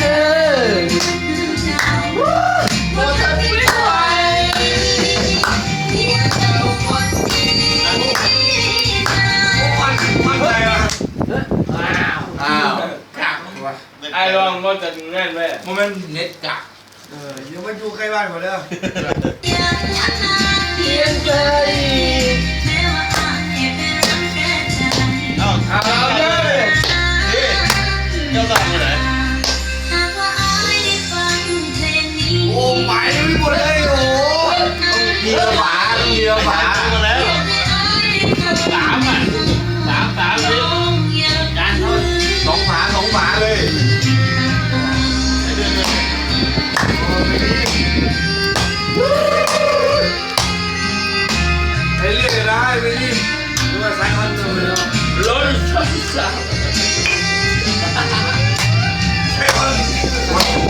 เออหมดจะไม่ไหวมั่นใจอะอ้าวกักวะไอ้ลองก็จะแน่นไปโมเมนต์เน็ตกักเอออย่ามาอยู่ใกล้บ้านผมเด้อเพียงใจ ไปไม่หมดเลยโอ้เดียวฝาต้องเดียฝาตามมาแล้วสามอะสามสามเลยจานสองฝาสองฝาเลยไอ้เดือนเลยไปเรื่อยได้ไปรีบดูว่าสายพันธุ์เลยเนาะร้อยสามสาม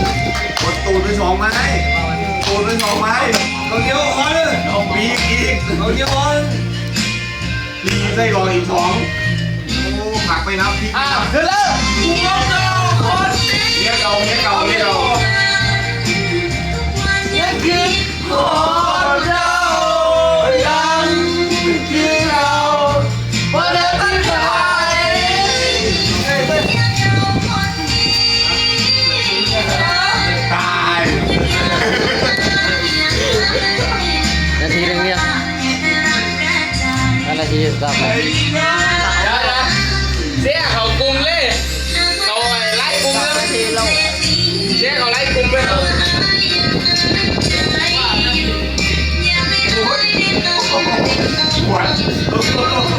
ตูดไปสองเอาเดียวออนเลยเอกปีกอีกเอาเดียวออนปีไส้รองอีกสองโอ้ผักไปนับพี่อ้าวขึ้นเลย นาทีสับเลยเสียเขากลุ่มเลยเขาไล่กลุ่มแล้วนาทีเราเสียเขาไล่กลุ่มไปแล้วปวด